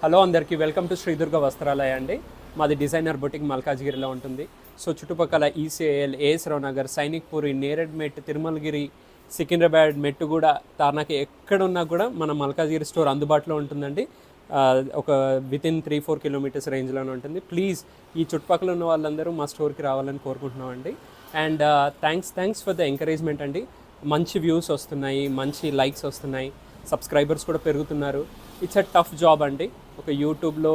Hello అందరికీ welcome to Sri Durga వస్త్రాలయ అండి. మాది డిజైనర్ బొటిక్ మల్కాజ్గిరిలో ఉంటుంది. సో చుట్టుపక్కల ఈసీఏఎల్ ఏఎస్ రావు నగర్ సైనిక్పూరి నేరెడ్మెట్ తిరుమలగిరి సికింద్రాబాద్ మెట్టు కూడా తార్నాకి ఎక్కడున్నా కూడా మన మల్కాజ్గిరి స్టోర్ అందుబాటులో ఉంటుందండి. ఒక within three four kilometres రేంజ్లోనే ఉంటుంది. ప్లీజ్ ఈ చుట్టుపక్కల ఉన్న వాళ్ళందరూ మా స్టోర్కి రావాలని కోరుకుంటున్నామండి. And thanks thanks for the encouragement అండి. మంచి వ్యూస్ వస్తున్నాయి మంచి లైక్స్ వస్తున్నాయి. సబ్స్క్రైబర్స్ కూడా పెరుగుతున్నారు. ఇట్స్ అ టఫ్ జాబ్ అండి. ఒక యూట్యూబ్లో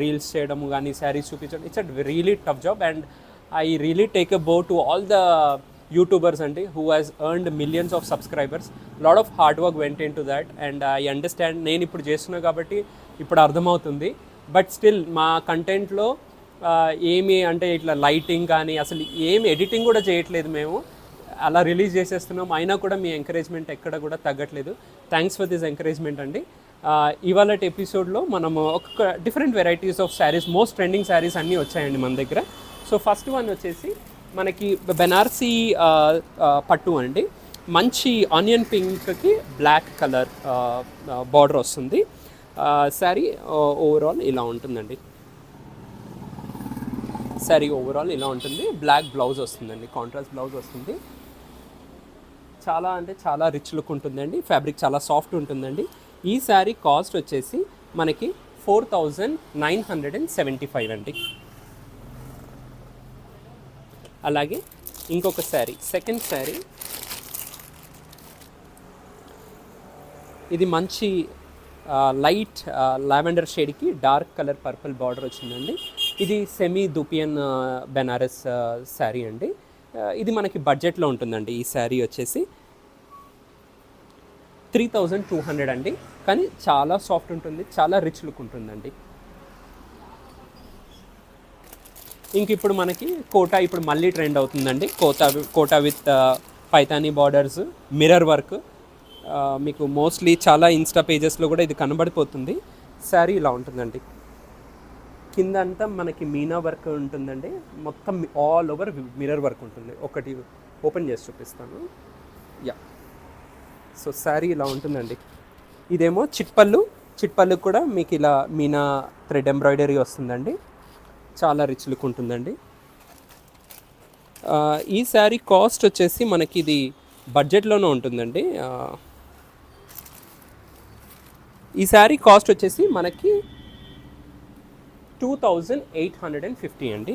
రీల్స్ చేయడం కానీ శారీస్ చూపించడం it's a really tough job and I really take a bow to all the YouTubers అండి who has earned millions of subscribers lot of hard work went into that and I understand నేను ఇప్పుడు చేస్తున్నా కాబట్టి ఇప్పుడు అర్థమవుతుంది. But still మా కంటెంట్లో ఏమి అంటే ఇట్లా లైటింగ్ కానీ అసలు ఏమి ఎడిటింగ్ కూడా చేయట్లేదు మేము. అలా రిలీజ్ చేసేస్తున్నాం అయినా కూడా మీ ఎంకరేజ్మెంట్ ఎక్కడ కూడా తగ్గట్లేదు. థ్యాంక్స్ ఫర్ దిస్ ఎంకరేజ్మెంట్ అండి. ఇవాళ ఎపిసోడ్లో మనము ఒక different varieties of saris most trending saris అన్నీ వచ్చాయండి మన దగ్గర. సో ఫస్ట్ వన్ వచ్చేసి మనకి బెనార్సీ పట్టు అండి. మంచి ఆనియన్ పింక్కి బ్లాక్ కలర్ బార్డర్ వస్తుంది. శారీ ఓవరాల్ ఇలా ఉంటుందండి. శారీ ఓవరాల్ ఇలా ఉంటుంది. బ్లాక్ బ్లౌజ్ వస్తుందండి. కాంట్రాస్ట్ బ్లౌజ్ వస్తుంది. చాలా అంటే చాలా రిచ్ లుక్ ఉంటుందండి. ఫ్యాబ్రిక్ చాలా సాఫ్ట్ ఉంటుందండి. ఈ శారీ కాస్ట్ వచ్చేసి మనకి four thousand nine hundred and seventy five అండి. అలాగే ఇంకొక శారీ సెకండ్ శారీ ఇది మంచి లైట్ లావెండర్ షేడ్కి డార్క్ కలర్ పర్పుల్ బార్డర్ వచ్చిందండి. ఇది సెమీ దుపియన్ బెనారస్ శారీ అండి. ఇది మనకి బడ్జెట్లో ఉంటుందండి ఈ శారీ వచ్చేసి. త్రీ థౌజండ్ టూ హండ్రెడ్ అండి. కానీ చాలా సాఫ్ట్ ఉంటుంది చాలా రిచ్ లుక్ ఉంటుందండి. ఇంక ఇప్పుడు మనకి కోటా ఇప్పుడు మళ్ళీ ట్రెండ్ అవుతుందండి. Kota Kota with Paithani borders mirror work. మీకు మోస్ట్లీ చాలా ఇన్స్టా పేజెస్లో కూడా ఇది కనబడిపోతుంది. శారీ ఇలా ఉంటుందండి. కింద అంతా మనకి మీనా వర్క్ ఉంటుందండి. మొత్తం ఆల్ ఓవర్ మిర్రర్ వర్క్ ఉంటుంది. ఒకటి ఓపెన్ చేసి చూపిస్తాను. యా. సో శారీ ఇలా ఉంటుందండి. ఇదేమో చిట్పళ్ళు చిట్పళ్ళు కూడా మీకు ఇలా మీనా థ్రెడ్ ఎంబ్రాయిడరీ వస్తుందండి. చాలా రిచ్ లుక్ ఉంటుందండి. ఈ శారీ కాస్ట్ వచ్చేసి మనకి ఇది బడ్జెట్లోనే ఉంటుందండి. ఈ శారీ కాస్ట్ వచ్చేసి మనకి two thousand eight hundred and fifty అండి.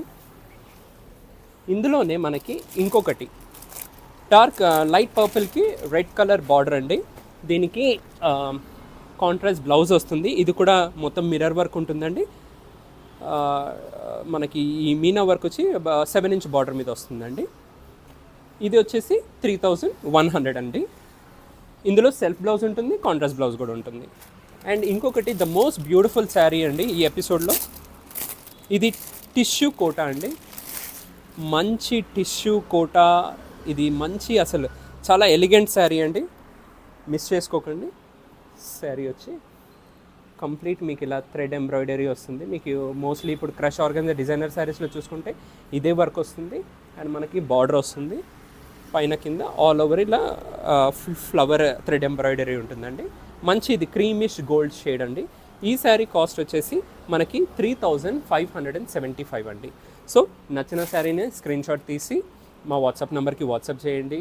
ఇందులోనే మనకి ఇంకొకటి డార్క్ లైట్ పర్పుల్కి రెడ్ కలర్ బార్డర్ అండి. దీనికి కాంట్రాస్ట్ బ్లౌజ్ వస్తుంది. ఇది కూడా మొత్తం మిర్రర్ వర్క్ ఉంటుందండి. మనకి ఈ మీనా వర్క్ వచ్చి సెవెన్ ఇంచ్ బార్డర్ మీద వస్తుందండి. ఇది వచ్చేసి త్రీ థౌజండ్ వన్ హండ్రెడ్ అండి. ఇందులో సెల్ఫ్ బ్లౌజ్ ఉంటుంది కాంట్రాస్ట్ బ్లౌజ్ కూడా ఉంటుంది. అండ్ ఇంకొకటి ద మోస్ట్ బ్యూటిఫుల్ శారీ అండి ఈ ఎపిసోడ్లో. ఇది టిష్యూ కోట అండి. మంచి టిష్యూ కోట ఇది మంచి అసలు చాలా ఎలిగెంట్ శారీ అండి. మిస్ చేసుకోకండి. శారీ వచ్చి కంప్లీట్ మీకు ఇలా థ్రెడ్ ఎంబ్రాయిడరీ వస్తుంది. మీకు మోస్ట్లీ ఇప్పుడు క్రష్ ఆర్గన్స్ డిజైనర్ శారీస్లో చూసుకుంటే ఇదే వర్క్ వస్తుంది. అండ్ మనకి బార్డర్ వస్తుంది. పైన కింద ఆల్ ఓవర్ ఇలా ఫ్లవర్ థ్రెడ్ ఎంబ్రాయిడరీ ఉంటుందండి. మంచి ఇది క్రీమిష్ గోల్డ్ షేడ్ అండి. ఈ శారీ కాస్ట్ వచ్చేసి మనకి three thousand five hundred and seventy five అండి. సో నచ్చిన శారీని స్క్రీన్ షాట్ తీసి మా వాట్సాప్ నెంబర్కి వాట్సాప్ చేయండి.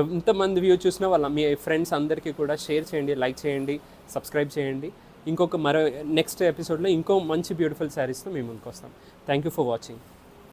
ఎంతమంది వ్యూ చూసినా వాళ్ళ మీ ఫ్రెండ్స్ అందరికీ కూడా షేర్ చేయండి లైక్ చేయండి సబ్స్క్రైబ్ చేయండి. ఇంకొక మరో నెక్స్ట్ ఎపిసోడ్లో ఇంకో మంచి బ్యూటిఫుల్ శారీస్తో మేము ముందుకు వస్తాం. Thank you for watching